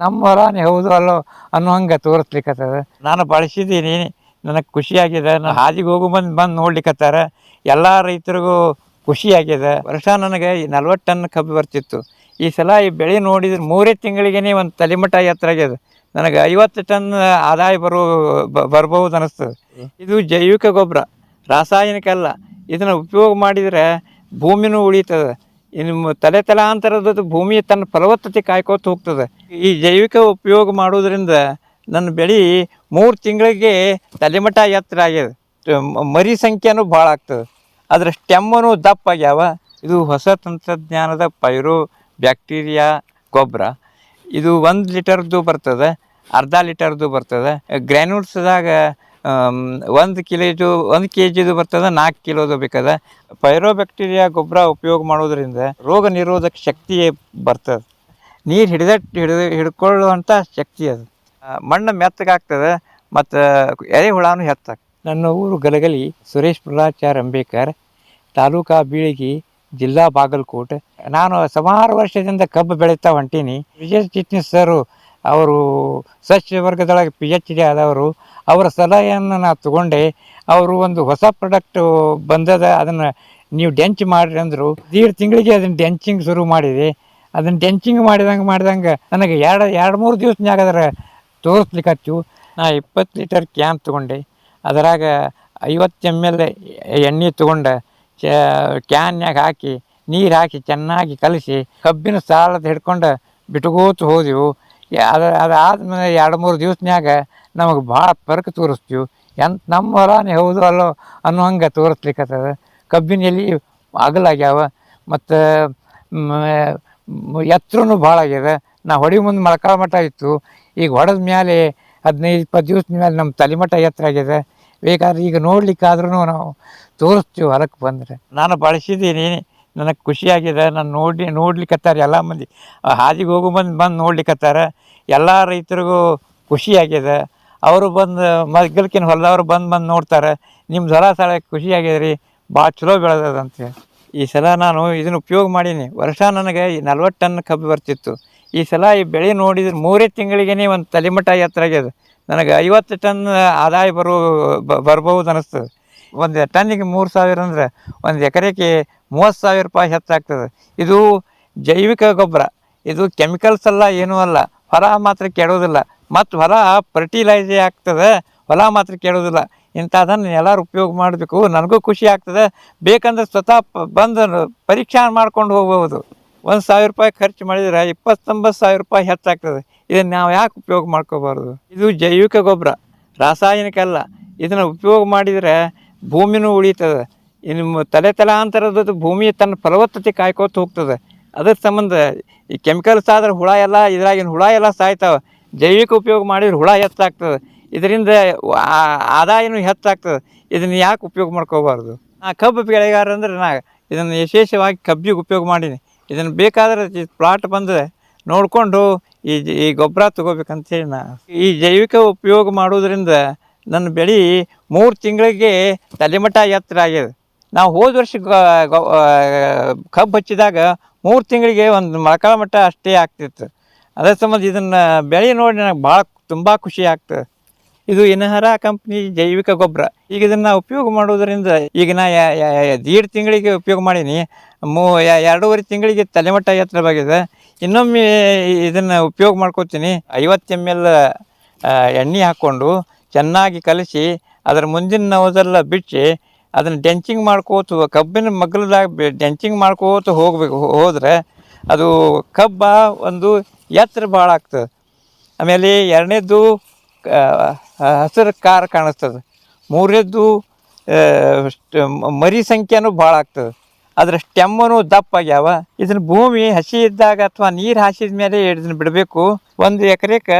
ನಮ್ಮ ಹೊಲನೇ ಹೌದು ಅಲ್ಲೋ ಅನ್ನೋ ಹಂಗೆ ತೋರಿಸ್ಲಿಕ್ಕತ್ತದ. ನಾನು ಬಳಸಿದ್ದೀನಿ, ನನಗೆ ಖುಷಿಯಾಗಿದೆ, ನಾನು ಹಾದಿಗೆ ಹೋಗು ಬಂದು ಬಂದು ನೋಡ್ಲಿಕ್ಕತ್ತಾರ. ಎಲ್ಲ ರೈತರಿಗೂ ಖುಷಿಯಾಗಿದೆ. ವರ್ಷ ನನಗೆ ನಲ್ವತ್ತು ಟನ್ ಕಬ್ಬು ಬರ್ತಿತ್ತು. ಈ ಸಲ ಈ ಬೆಳೆ ನೋಡಿದ್ರೆ ಮೂರೇ ತಿಂಗಳಿಗೇ ಒಂದು ತಲೆಮಟ್ಟ ಎತ್ತರ ಆಗ್ಯದ. ನನಗೆ ಐವತ್ತು ಟನ್ ಆದಾಯ ಬರೋ ಬರ್ಬೋದು ಅನಿಸ್ತದೆ. ಇದು ಜೈವಿಕ ಗೊಬ್ಬರ, ರಾಸಾಯನಿಕ ಅಲ್ಲ. ಇದನ್ನು ಉಪಯೋಗ ಮಾಡಿದರೆ ಭೂಮಿನೂ ಉಳಿತದೆ. ಇನ್ನು ತಲೆ ತಲಾಂತರದ ಭೂಮಿ ತನ್ನ ಫಲವತ್ತತೆ ಕಾಯ್ಕೋತ ಹೋಗ್ತದೆ. ಈ ಜೈವಿಕ ಉಪಯೋಗ ಮಾಡೋದ್ರಿಂದ ನನ್ನ ಬೆಳೆ ಮೂರು ತಿಂಗಳಿಗೆ ತಲೆಮಠ ಎತ್ತರ ಆಗ್ಯದ. ಮರಿ ಸಂಖ್ಯೆನೂ ಭಾಳ ಆಗ್ತದೆ. ಅದರ ಸ್ಟೆಮ್ಮನು ದಪ್ಪ ಆಗ್ಯಾವ. ಇದು ಹೊಸ ತಂತ್ರಜ್ಞಾನದ ಪೈರು, ಬ್ಯಾಕ್ಟೀರಿಯಾ ಗೊಬ್ಬರ ಇದು ಒಂದು ಲೀಟರ್ದು ಬರ್ತದೆ, ಅರ್ಧ ಲೀಟರ್ದು ಬರ್ತದೆ. ಗ್ರ್ಯಾನ್ಯೂಲ್ಸ್ದಾಗ ಒಂದು ಕಿಲೋಜು ಒಂದು ಕೆ ಜಿದು ಬರ್ತದೆ ನಾಲ್ಕು ಕಿಲೋದು ಬೇಕದ. ಪೈರೋ ಬ್ಯಾಕ್ಟೀರಿಯಾ ಗೊಬ್ಬರ ಉಪಯೋಗ ಮಾಡೋದ್ರಿಂದ ರೋಗ ನಿರೋಧಕ ಶಕ್ತಿ ಬರ್ತದೆ. ನೀರು ಹಿಡಿದಟ್ಟು ಹಿಡಿದು ಹಿಡ್ಕೊಳ್ಳುವಂಥ ಶಕ್ತಿ ಅದು. ಮಣ್ಣು ಮೆತ್ತಗಾಗ್ತದೆ, ಮತ್ತು ಎರೆಹುಳಾನು ಹೆತ್ತಾಗ ನನ್ನ ಊರು ಗಲಗಲಿ, ಸುರೇಶ್ ಪ್ರಹ್ಲಾಚಾರ್ ಅಂಬೇಕರ್ ತಾಲೂಕಾ ಬೀಳಗಿ, ಜಿಲ್ಲಾ ಬಾಗಲಕೋಟೆ. ನಾನು ಸುಮಾರು ವರ್ಷದಿಂದ ಕಬ್ಬು ಬೆಳೀತಾ ಹೊಂಟೀನಿ. ವಿಜಯ್ ಚಿಟ್ನಿಸ್ ಸರು, ಅವರು ಸಸ್ಯ ವರ್ಗದೊಳಗೆ ಪಿ ಎಚ್ ಡಿ ಆದವರು. ಅವರ ಸಲಹೆಯನ್ನು ನಾನು ತಗೊಂಡೆ. ಅವರು ಒಂದು ಹೊಸ ಪ್ರಾಡಕ್ಟ್ ಬಂದದ, ಅದನ್ನು ನೀವು ಡೆಂಚ್ ಮಾಡಿರಿ ಅಂದರು. ದೀಡ್ ತಿಂಗಳಿಗೆ ಅದನ್ನು ಡೆಂಚಿಂಗ್ ಶುರು ಮಾಡಿದೆ. ಅದನ್ನು ಡೆಂಚಿಂಗ್ ಮಾಡಿದಂಗೆ ಮಾಡಿದಂಗೆ ನನಗೆ ಎರಡು ಎರಡು ಮೂರು ದಿವಸನ್ಯಾಗ ಅದರ ಹಚ್ಚು ನಾ ಇಪ್ಪತ್ತು ಲೀಟರ್ ಕ್ಯಾನ್ ತೊಗೊಂಡೆ. ಅದರಾಗ ಐವತ್ತು ಎಂ ಎಲ್ ಎಣ್ಣೆ ತೊಗೊಂಡು ಕ್ಯಾನ್ಯಾಗ ಹಾಕಿ, ನೀರು ಹಾಕಿ ಚೆನ್ನಾಗಿ ಕಲಸಿ, ಕಬ್ಬಿನ ಸಾಲದ ಹಿಡ್ಕೊಂಡು ಬಿಟ್ಕೋತ ಹೋದೆವು. ಅದು, ಅದಾದ್ಮೇಲೆ ಎರಡು ಮೂರು ದಿವಸನ್ಯಾಗ ನಮಗೆ ಭಾಳ ಪರಕ ತೋರಿಸ್ತೀವಿ ಎಂತ ನಮ್ಮ ಹೊಲನೇ ಹೌದು ಅಲ್ಲೋ ಅನ್ನೋ ಹಂಗೆ ತೋರಿಸ್ಲಿಕ್ಕತ್ತದ? ಎಲೆ ಅಗಲಾಗ್ಯಾವ, ಮತ್ತು ಎತ್ತರನು ಭಾಳ ಆಗ್ಯದ. ನಾ ಹೊಡಿ ಮುಂದೆ ಮಳಕಾಳ ಮಠ ಇತ್ತು. ಈಗ ಹೊಡೆದ ಮೇಲೆ ಹದಿನೈದು, ಇಪ್ಪತ್ತು ದಿವ್ಸದ ಮೇಲೆ ನಮ್ಮ ತಲೆಮಠ ಎತ್ತರ ಆಗ್ಯದ. ಬೇಕಾದ್ರೆ ಈಗ ನೋಡ್ಲಿಕ್ಕಾದ್ರೂ ನಾವು ತೋರಿಸ್ತೀವಿ ಹೊಲಕ್ಕೆ ಬಂದರೆ. ನಾನು ಬಳಸಿದ್ದೀನಿ ನನಗೆ ಖುಷಿಯಾಗಿದೆ ನಾನು ನೋಡಿ, ನೋಡ್ಲಿಕ್ಕತ್ತಾರೆ ಎಲ್ಲ ಮಂದಿ. ಹಾದಿಗೆ ಹೋಗು ಬಂದು ಬಂದು ನೋಡ್ಲಿಕ್ಕತ್ತಾರೆ. ಎಲ್ಲ ರೈತರಿಗೂ ಖುಷಿಯಾಗಿದೆ ಅವರು ಬಂದು ಮಗ್ಗಲ್ಕಿನ ಹೊಲದವ್ರು ಬಂದು ಬಂದು ನೋಡ್ತಾರೆ ನಿಮ್ಮ ಹೊಲ ಸಲ ಖುಷಿಯಾಗಿದೆ ರೀ ಭಾಳ ಚಲೋ ಬೆಳೆದದ ಅಂತೇಳಿ ಈ ಸಲ ನಾನು ಇದನ್ನು ಉಪಯೋಗ ಮಾಡೀನಿ. ವರ್ಷ ನನಗೆ ಈ ನಲ್ವತ್ತು ಟನ್ ಕಬ್ಬು ಬರ್ತಿತ್ತು. ಈ ಸಲ ಈ ಬೆಳೆ ನೋಡಿದ್ರೆ ಮೂರೇ ತಿಂಗಳಿಗೇ ಒಂದು ತಲೆಮಟ್ಟ ಎತ್ತರ ಆಗ್ಯದ. ನನಗೆ ಐವತ್ತು ಟನ್ ಆದಾಯ ಬರುವ ಬರ್ಬೋದು ಅನಿಸ್ತದೆ. ಒಂದು ಟನ್ನಿಗೆ ಮೂರು ಸಾವಿರ ಅಂದರೆ ಒಂದು ಎಕರೆಗೆ ಮೂವತ್ತು ಸಾವಿರ ರೂಪಾಯಿ ಹೆಚ್ಚಾಗ್ತದೆ ಇದು ಜೈವಿಕ ಗೊಬ್ಬರ. ಇದು ಕೆಮಿಕಲ್ಸ್ ಅಲ್ಲ, ಏನೂ ಅಲ್ಲ. ಹೊರ ಮಾತ್ರ ಕೆಡೋದಿಲ್ಲ. ಮತ್ತು ಹೊಲ ಫರ್ಟಿಲೈಸ್ ಆಗ್ತದೆ. ಹೊಲ ಮಾತ್ರ ಕೇಳೋದಿಲ್ಲ. ಇಂಥದನ್ನು ಎಲ್ಲರೂ ಉಪಯೋಗ ಮಾಡಬೇಕು. ನನಗೂ ಖುಷಿ ಆಗ್ತದೆ. ಬೇಕಂದ್ರೆ ಸ್ವತಃ ಬಂದು ಪರೀಕ್ಷೆ ಮಾಡ್ಕೊಂಡು ಹೋಗ್ಬೋದು. ಒಂದು ಸಾವಿರ ರೂಪಾಯಿ ಖರ್ಚು ಮಾಡಿದರೆ ಇಪ್ಪತ್ತೊಂಬತ್ತು ಸಾವಿರ ರೂಪಾಯಿ ಹೆಚ್ಚಾಗ್ತದೆ. ಇದನ್ನು ನಾವು ಯಾಕೆ ಉಪಯೋಗ ಮಾಡ್ಕೋಬಾರ್ದು? ಇದು ಜೈವಿಕ ಗೊಬ್ಬರ. ರಾಸಾಯನಿಕ ಅಲ್ಲ. ಇದನ್ನು ಉಪಯೋಗ ಮಾಡಿದರೆ ಭೂಮಿನೂ ಉಳಿತದೆ. ಇನ್ನು ತಲೆ ತಲಾಂತರದ ಭೂಮಿ ತನ್ನ ಫಲವತ್ತತೆ ಕಾಯ್ಕೋತ ಹೋಗ್ತದೆ. ಅದ್ರ ಸಂಬಂಧ ಈ ಕೆಮಿಕಲ್ಸ್ ಆದ್ರೆ ಹುಳ ಎಲ್ಲ, ಇದ್ರಾಗಿನ ಹುಳ ಎಲ್ಲ ಸಾಯ್ತಾವೆ. ಜೈವಿಕ ಉಪಯೋಗ ಮಾಡಿದ್ರೆ ಹುಳ ಹೆಚ್ಚಾಗ್ತದೆ ಇದರಿಂದ ಆ- ಆದಾಯನೂ ಹೆಚ್ಚಾಗ್ತದೆ. ಇದನ್ನು ಯಾಕೆ ಉಪಯೋಗ ಮಾಡ್ಕೋಬಾರ್ದು ನಾ ಕಬ್ಬು ಬೆಳೆಗಾರ ಅಂದ್ರೆ ನಾ ಇದನ್ನು ವಿಶೇಷವಾಗಿ ಕಬ್ಬಿಗೆ ಉಪಯೋಗ ಮಾಡೀನಿ. ಇದನ್ನು ಬೇಕಾದ್ರೆ ಪ್ಲಾಟ್ ಬಂದರೆ ನೋಡಿಕೊಂಡು ಈ ಈ ಗೊಬ್ಬರ ತಗೋಬೇಕಂತೇಳಿ ನಾ. ಈ ಜೈವಿಕ ಉಪಯೋಗ ಮಾಡೋದ್ರಿಂದ ನನ್ನ ಬೆಳೆ ಮೂರು ತಿಂಗಳಿಗೆ ತಲೆಮಟ್ಟ ಎತ್ತರ ಆಗಿದೆ ನಾವು ಹೋದ ವರ್ಷ ಕಬ್ಬು ಹಚ್ಚಿದಾಗ ಮೂರು ತಿಂಗಳಿಗೆ ಒಂದು ಮೊಳಕಾಲ ಮಟ್ಟ ಅಷ್ಟೇ ಆಗ್ತಿತ್ತು. ಅದೇ ಸಂಬಂಧ ಇದನ್ನು ಬೆಳೆ ನೋಡಿ ನನಗೆ ಭಾಳ ತುಂಬ ಖುಷಿ ಆಗ್ತದೆ. ಇದು ಇನಹರ ಕಂಪ್ನಿ ಜೈವಿಕ ಗೊಬ್ಬರ. ಈಗ ಇದನ್ನು ಉಪಯೋಗ ಮಾಡೋದರಿಂದ ಈಗ ನಾ ಎರಡು ತಿಂಗಳಿಗೆ ಉಪಯೋಗ ಮಾಡೀನಿ. ಮೂ ಎರಡೂವರೆ ತಿಂಗಳಿಗೆ ತಲೆಮಟ್ಟ ಎತ್ತರವಾಗಿದೆ ಇನ್ನೊಮ್ಮೆ ಇದನ್ನು ಉಪಯೋಗ ಮಾಡ್ಕೋತೀನಿ. ಐವತ್ತು ಎಂ ಎಲ್ ಎಣ್ಣೆ ಹಾಕ್ಕೊಂಡು ಚೆನ್ನಾಗಿ ಕಲಸಿ ಅದರ ಮುಂದಿನ ನವದೆಲ್ಲ ಬಿಚ್ಚಿ ಅದನ್ನು ಡೆಂಚಿಂಗ್ ಮಾಡ್ಕೋತ, ಕಬ್ಬಿನ ಮಗ್ಲದಾಗ ಡೆಂಚಿಂಗ್ ಮಾಡ್ಕೋತ ಹೋಗ್ಬೇಕು ಹೋದರೆ ಅದು ಕಬ್ಬ ಒಂದು ಎತ್ತರ ಭಾಳ ಆಗ್ತದೆ. ಆಮೇಲೆ ಎರಡನೇದ್ದು ಹಸಿರು ಕಾರ್ ಕಾಣಿಸ್ತದೆ. ಮೂರನೇದ್ದು ಮರಿ ಸಂಖ್ಯೆನೂ ಭಾಳ ಆಗ್ತದೆ. ಅದರ ಸ್ಟೆಮ್ಮನು ದಪ್ಪ ಆಗ್ಯಾವ. ಇದನ್ನ ಭೂಮಿ ಹಸಿ ಇದ್ದಾಗ ಅಥವಾ ನೀರು ಹಾಸಿದ ಮೇಲೆ ಇದನ್ನು ಬಿಡಬೇಕು. ಒಂದು ಎಕರೆಗೆ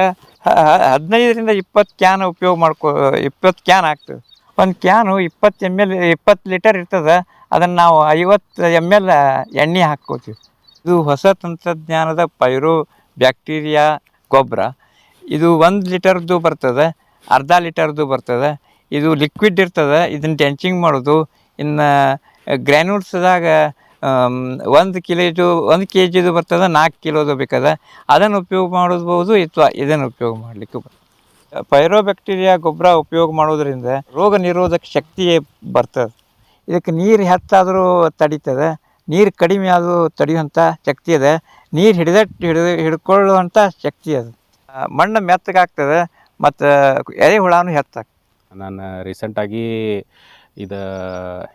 ಹದಿನೈದರಿಂದ ಇಪ್ಪತ್ತು ಕ್ಯಾನ್ ಉಪಯೋಗ ಮಾಡ್ಕೋ, ಇಪ್ಪತ್ತು ಕ್ಯಾನ್ ಆಗ್ತದೆ. ಒಂದು ಕ್ಯಾನು ಇಪ್ಪತ್ತು ಎಂ ಎಲ್, ಇಪ್ಪತ್ತು ಲೀಟರ್ ಇರ್ತದೆ. ಅದನ್ನು ನಾವು ಐವತ್ತು ಎಂ ಎಲ್ ಎಣ್ಣೆ ಹಾಕ್ಕೋತೀವಿ. ಇದು ಹೊಸ ತಂತ್ರಜ್ಞಾನದ ಪೈರೋ. ಬ್ಯಾಕ್ಟೀರಿಯಾ ಗೊಬ್ಬರ. ಇದು ಒಂದು ಲೀಟರ್ದು ಬರ್ತದೆ, ಅರ್ಧ ಲೀಟರ್ದು ಬರ್ತದೆ. ಇದು ಲಿಕ್ವಿಡ್ ಇರ್ತದೆ, ಇದನ್ನು ಟೆಂಚಿಂಗ್ ಮಾಡೋದು. ಇನ್ನು ಗ್ರ್ಯಾನ್ಯೂಲ್ಸ್ದಾಗ ಒಂದು ಕಿಲೋದು, ಒಂದು ಕೆ ಜಿದು ಬರ್ತದೆ ನಾಲ್ಕು ಕಿಲೋದು ಬೇಕದೆ. ಅದನ್ನು ಉಪಯೋಗ ಮಾಡಬಹುದು ಅಥವಾ ಇದನ್ನು ಉಪಯೋಗ ಮಾಡಲಿಕ್ಕೆ ಪೈರೋ ಬ್ಯಾಕ್ಟೀರಿಯಾ ಗೊಬ್ಬರ ಉಪಯೋಗ ಮಾಡೋದರಿಂದ ರೋಗ ನಿರೋಧಕ ಶಕ್ತಿ ಬರ್ತದೆ. ಇದಕ್ಕೆ ನೀರು ಹೆಚ್ಚಾದರೂ ತಡೀತದೆ. ನೀರು ಕಡಿಮೆ ಆದವು ತಡೆಯುವಂಥ ಶಕ್ತಿ ಇದೆ. ನೀರು ಹಿಡಿದಟ್ಟು ಹಿಡಿದು ಹಿಡ್ಕೊಳ್ಳುವಂಥ ಶಕ್ತಿ ಅದು. ಮಣ್ಣು ಮೆತ್ತಗಾಗ್ತದೆ, ಮತ್ತು ಹುಳಾನು ಹೆಚ್ಚಾಗ್ತದೆ ನಾನು ರೀಸೆಂಟಾಗಿ ಇದು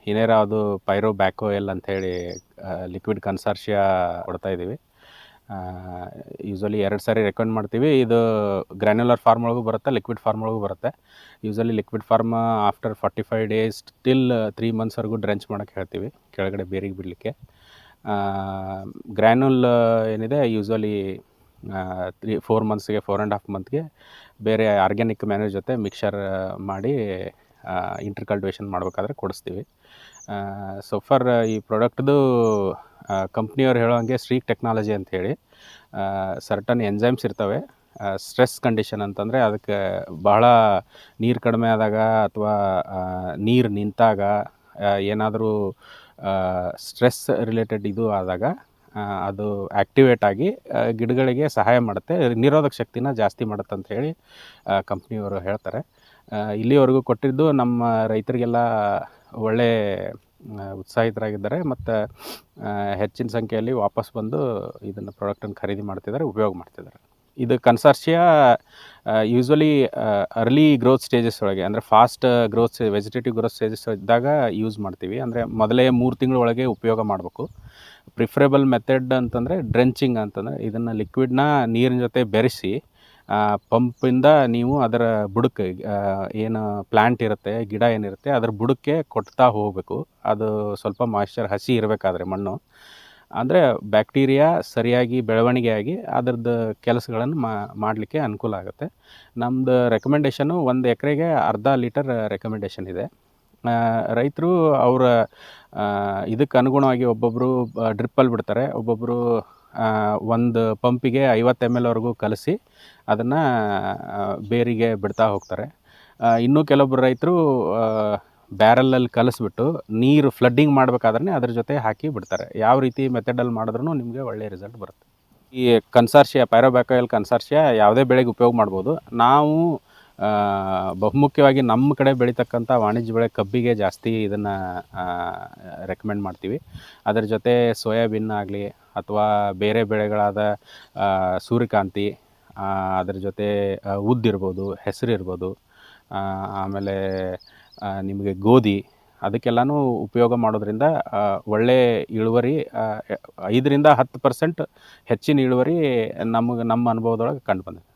ಹಿನೇರ ಅದು ಪೈರೋ ಬ್ಯಾಕೋ ಎಲ್ ಅಂಥೇಳಿ ಲಿಕ್ವಿಡ್ ಕನ್ಸಾರ್ಷಿಯ ಕೊಡ್ತಾ ಇದ್ದೀವಿ ಯೂಸ್ವಲಿ ಎರಡು ಸಾರಿ ರೆಕಮೆಂಡ್ ಮಾಡ್ತೀವಿ. ಇದು ಗ್ರ್ಯಾನ್ಯುಲರ್ ಫಾರ್ಮ್ ಒಳಗೂ ಬರುತ್ತೆ ಲಿಕ್ವಿಡ್ ಫಾರ್ಮ್ ಒಳಗೂ ಬರುತ್ತೆ. Usually liquid form after forty five days till three ಮಂತ್ಸ್ವರೆಗೂ drench ಮಾಡೋಕ್ಕೆ ಹೇಳ್ತೀವಿ, ಕೆಳಗಡೆ ಬೇರಿಗೆ ಬಿಡಲಿಕ್ಕೆ. ಗ್ರ್ಯಾನ್ಯುಲ್ ಏನಿದೆ ಯೂಸ್ವಲಿ ತ್ರೀ ಫೋರ್ ಮಂತ್ಸ್ಗೆ ಫೋರ್ ಆ್ಯಂಡ್ ಹಾಫ್ ಮಂತ್ಗೆ ಬೇರೆ ಆರ್ಗ್ಯಾನಿಕ್ ಮ್ಯಾನೇಜ್ ಜೊತೆ ಮಿಕ್ಸರ್ ಮಾಡಿ ಇಂಟರ್ ಕಲ್ಟಿವೇಷನ್ ಮಾಡಬೇಕಾದ್ರೆ ಕೊಡಿಸ್ತೀವಿ. ಸೊ ಫಾರ್ ಈ ಪ್ರಾಡಕ್ಟ್ದು ಕಂಪ್ನಿಯವ್ರು ಹೇಳೋ ಹಾಗೆ ಸ್ಟ್ರೀಕ್ ಟೆಕ್ನಾಲಜಿ ಅಂಥೇಳಿ ಸರ್ಟನ್ ಎಂಜೈಮ್ಸ್ ಇರ್ತವೆ. ಸ್ಟ್ರೆಸ್ ಕಂಡೀಷನ್ ಅಂತಂದರೆ ಅದಕ್ಕೆ ಬಹಳ ನೀರು ಕಡಿಮೆ ಆದಾಗ ಅಥವಾ ನೀರು ನಿಂತಾಗ ಏನಾದರೂ ಸ್ಟ್ರೆಸ್ ರಿಲೇಟೆಡ್ ಇದು ಆದಾಗ ಅದು ಆ್ಯಕ್ಟಿವೇಟ್ ಆಗಿ ಗಿಡಗಳಿಗೆ ಸಹಾಯ ಮಾಡುತ್ತೆ. ನಿರೋಧಕ ಶಕ್ತಿನ ಜಾಸ್ತಿ ಮಾಡುತ್ತೆ ಅಂತ ಹೇಳಿ ಕಂಪ್ನಿಯವರು ಹೇಳ್ತಾರೆ. ಇಲ್ಲಿವರೆಗೂ ಕೊಟ್ಟಿದ್ದು ನಮ್ಮ ರೈತರಿಗೆಲ್ಲ ಒಳ್ಳೆ ಉತ್ಸಾಹಿತರಾಗಿದ್ದಾರೆ. ಮತ್ತು ಹೆಚ್ಚಿನ ಸಂಖ್ಯೆಯಲ್ಲಿ ವಾಪಸ್ ಬಂದು ಇದನ್ನು ಪ್ರಾಡಕ್ಟನ್ನು ಖರೀದಿ ಮಾಡ್ತಿದ್ದಾರೆ, ಉಪಯೋಗ ಮಾಡ್ತಿದ್ದಾರೆ. ಇದು consortia usually early growth stages ಒಳಗೆ, ಅಂದರೆ fast growth vegetative growth stages ಇದ್ದಾಗ ಯೂಸ್ ಮಾಡ್ತೀವಿ. ಅಂದರೆ ಮೊದಲೇ ಮೂರು ತಿಂಗಳ ಒಳಗೆ ಉಪಯೋಗ ಮಾಡಬೇಕು. ಪ್ರಿಫರೇಬಲ್ ಮೆಥಡ್ ಅಂತಂದರೆ ಡ್ರೆಂಚಿಂಗ್ ಅಂತಂದರೆ ಇದನ್ನು ಲಿಕ್ವಿಡ್ನ ನೀರಿನ ಜೊತೆ ಬೆರೆಸಿ ಪಂಪಿಂದ ನೀವು ಅದರ ಬುಡಕ್ಕೆ ಏನು ಪ್ಲ್ಯಾಂಟ್ ಇರುತ್ತೆ, ಗಿಡ ಏನಿರುತ್ತೆ, ಅದರ ಬುಡಕ್ಕೆ ಕೊಡ್ತಾ ಹೋಗಬೇಕು. ಅದು ಸ್ವಲ್ಪ ಮಾಯ್ಶ್ಚರ್ ಹಸಿ ಇರಬೇಕಾದ್ರೆ ಮಣ್ಣು. ಅಂದರೆ ಬ್ಯಾಕ್ಟೀರಿಯಾ ಸರಿಯಾಗಿ ಬೆಳವಣಿಗೆ ಆಗಿ ಅದರದ್ದು ಕೆಲಸಗಳನ್ನು ಮಾಡಲಿಕ್ಕೆ ಅನುಕೂಲ ಆಗುತ್ತೆ. ನಮ್ಮದು ರೆಕಮೆಂಡೇಷನು ಒಂದು ಎಕರೆಗೆ ಅರ್ಧ ಲೀಟರ್ ರೆಕಮೆಂಡೇಷನ್ ಇದೆ. ರೈತರು ಅವರ ಇದಕ್ಕೆ ಅನುಗುಣವಾಗಿ ಒಬ್ಬೊಬ್ಬರು ಡ್ರಿಪ್ಪಲ್ಲಿ ಬಿಡ್ತಾರೆ. ಒಬ್ಬೊಬ್ಬರು ಒಂದು ಪಂಪಿಗೆ ಐವತ್ತು ಎಂ ಎಲ್ವರೆಗೂ ಕಲಸಿ ಅದನ್ನು ಬೇರಿಗೆ ಬಿಡ್ತಾ ಹೋಗ್ತಾರೆ. ಇನ್ನೂ ಕೆಲವೊಬ್ಬರು ರೈತರು ಬ್ಯಾರಲಲ್ಲಿ ಕಲಿಸ್ಬಿಟ್ಟು ನೀರು ಫ್ಲಡ್ಡಿಂಗ್ ಮಾಡಬೇಕಾದ್ರೆ ಅದ್ರ ಜೊತೆ ಹಾಕಿ ಬಿಡ್ತಾರೆ. ಯಾವ ರೀತಿ ಮೆಥಡಲ್ಲಿ ಮಾಡಿದ್ರೂ ನಿಮಗೆ ಒಳ್ಳೆಯ ರಿಸಲ್ಟ್ ಬರುತ್ತೆ. ಈ ಕನ್ಸಾರ್ಷಿಯ ಪೈರೋಬ್ಯಾಕೋಯಲ್ ಕನ್ಸಾರ್ಷಿಯ ಯಾವುದೇ ಬೆಳೆಗೆ ಉಪಯೋಗ ಮಾಡ್ಬೋದು. ನಾವು ಬಹುಮುಖ್ಯವಾಗಿ ನಮ್ಮ ಕಡೆ ಬೆಳೀತಕ್ಕಂಥ ವಾಣಿಜ್ಯ ಬೆಳೆ ಕಬ್ಬಿಗೆ ಜಾಸ್ತಿ ಇದನ್ನು ರೆಕಮೆಂಡ್ ಮಾಡ್ತೀವಿ. ಅದರ ಜೊತೆ ಸೋಯಾಬೀನ್ ಆಗಲಿ ಅಥವಾ ಬೇರೆ ಬೆಳೆಗಳಾದ ಸೂರ್ಯಕಾಂತಿ ಅದರ ಜೊತೆ ಉದ್ದಿರ್ಬೋದು ಹೆಸರು ಇರ್ಬೋದು ಆಮೇಲೆ ನಿಮಗೆ ಗೋಧಿ ಅದಕ್ಕೆಲ್ಲನೂ ಉಪಯೋಗ ಮಾಡೋದ್ರಿಂದ ಒಳ್ಳೆ ಇಳುವರಿ ಐದರಿಂದ ಹತ್ತು ಪರ್ಸೆಂಟ್ ಹೆಚ್ಚಿನ ಇಳುವರಿ ನಮಗೆ, ನಮ್ಮ ಅನುಭವದೊಳಗೆ ಕಂಡು ಬಂದಿದೆ.